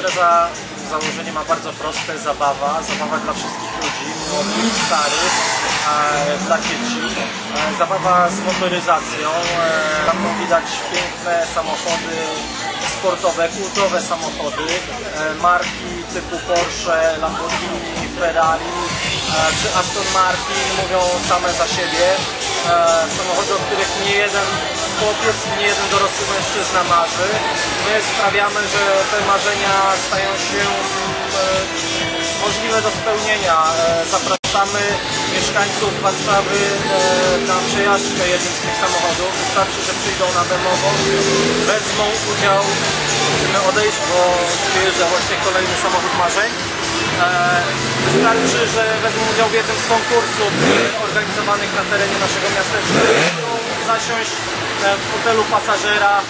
impreza w założeniu ma bardzo proste, zabawa, zabawa dla wszystkich ludzi, młodych, starych, e, dla dzieci, e, zabawa z motoryzacją, e, tam widać piękne samochody sportowe, kultowe samochody, e, marki typu Porsche, Lamborghini, Ferrari e, czy Aston Martin mówią same za siebie. E, Samochody, o których nie jeden chłopiec, nie jeden dorosły mężczyzna marzy. My sprawiamy, że te marzenia stają się e, możliwe do spełnienia. E, Zapraszamy mieszkańców Warszawy e, na przejażdżkę jednym z tych samochodów. Wystarczy, że przyjdą na demową, wezmą udział, musimy odejść, bo przyjeżdża właśnie kolejny samochód marzeń. Wystarczy, że wezmą udział w jednym z konkursów organizowanych na terenie naszego miasteczka. Zasiąść e, w fotelu pasażera, e,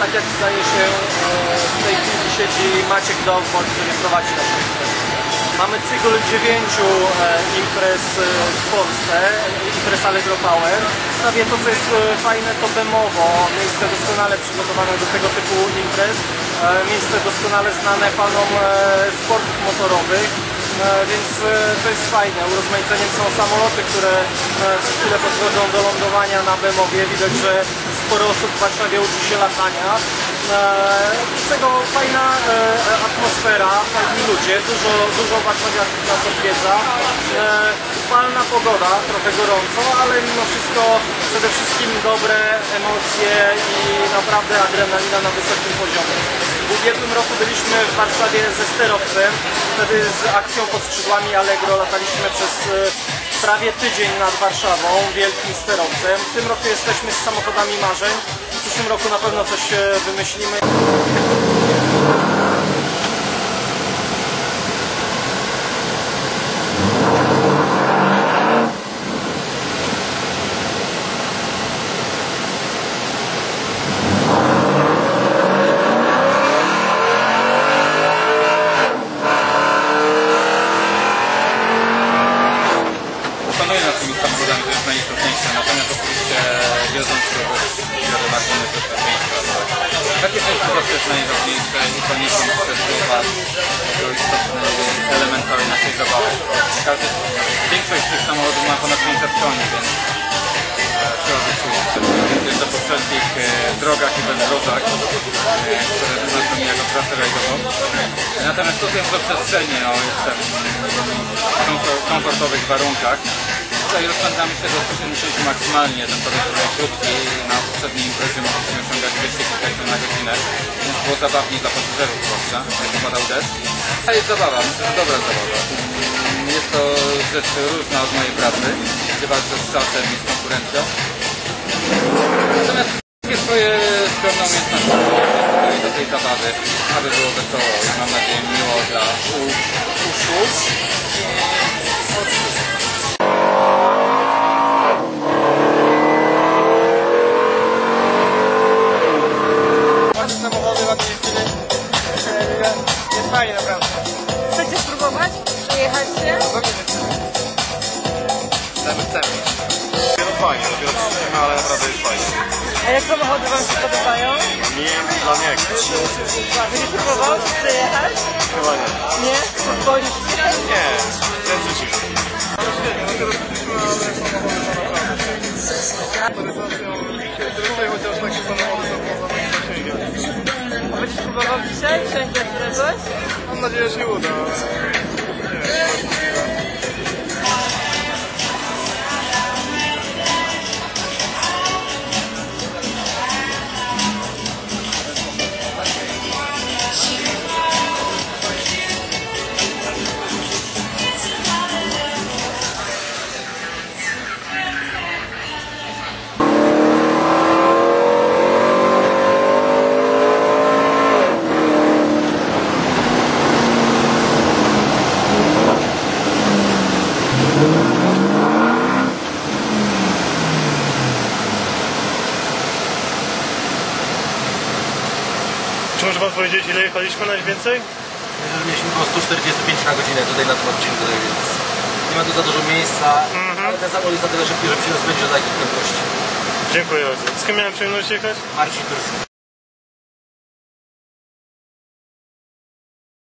tak jak zdaje się e, w tej chwili siedzi Maciek Dowbol, który prowadzi naszą imprezę. Mamy cykl dziewięciu imprez w Polsce, imprez Allegro Power. Prawie to, co jest fajne, to Bemowo, miejsce doskonale przygotowane do tego typu imprez, miejsce doskonale znane fanom e, sportów motorowych. E, Więc e, to jest fajne. Urozmaiceniem są samoloty, które e, co chwilę podchodzą do lądowania na Bemowie. Widać, że sporo osób w Warszawie uczy się latania. E, Z tego fajna e, atmosfera, fajni ludzie, dużo, dużo warszawiaków nas odwiedza. E, Upalna pogoda, trochę gorąco, ale mimo wszystko przede wszystkim dobre emocje i naprawdę adrenalina na wysokim poziomie. W ubiegłym roku byliśmy w Warszawie ze sterowcem, wtedy z akcją pod skrzydłami Allegro lataliśmy przez prawie tydzień nad Warszawą wielkim sterowcem. W tym roku jesteśmy z samochodami marzeń. W przyszłym roku na pewno coś e, wymyślimy. Tymi samochodami, to jest najistotniejsze, natomiast oczywiście wiedząc, że to jest wiele marginy bezpieczeństwa. tak. Takie części zawsze jest najważniejsze i to nie są dla Was jako istotny element całej naszej zabawy. Każdy, większość tych samochodów ma ponad 500 koni, więc e, trzeba być czuć. Więc to po wszelkich e, drogach i bezdrożach, e, które wyznaczą mnie jako trasę rajdową. Natomiast tutaj w przestrzeni, o jestem komfort- komfortowych warunkach. Tutaj rozpędzamy się do 170 maksymalnie, ten trochę krótki, na poprzedniej imprezie mogliśmy osiągać 250 na godzinę, więc było zabawniej dla pasażerów zwłaszcza, jak spadał deszcz. A jest zabawa, myślę, że dobra zabawa. Mm, Jest to rzecz różna od mojej pracy, gdzie walczę z czasem i z konkurencją. Natomiast wszystkie swoje skromne umiejętności do tej zabawy, aby było wesoło mam nadzieję miło dla uszu. Fajnie naprawdę. Chcecie spróbować? Przejechać się? Chcemy, chcemy. Dopiero fajnie, dopiero przyszliśmy, ale naprawdę jest fajnie. A jak samochody Wam się podobają? Nie, dla mnie jak Będziesz próbował przejechać? chyba nie. Nie? Boisz się? Nie, prędzej cicho. chociaż takie samochody są poza będziesz próbował dzisiaj wsiąść na któregoś? Mam nadzieję, że Czy może pan powiedzieć, ile jechaliśmy najwięcej? Mieliśmy około 145 na godzinę tutaj na tym odcinku, tak więc nie ma tu za dużo miejsca, ale ten samolot jest na tyle szybki, żeby się rozpędził do takich prędkości. Dziękuję bardzo. Z kim miałem przyjemność jechać? Marcin Turski.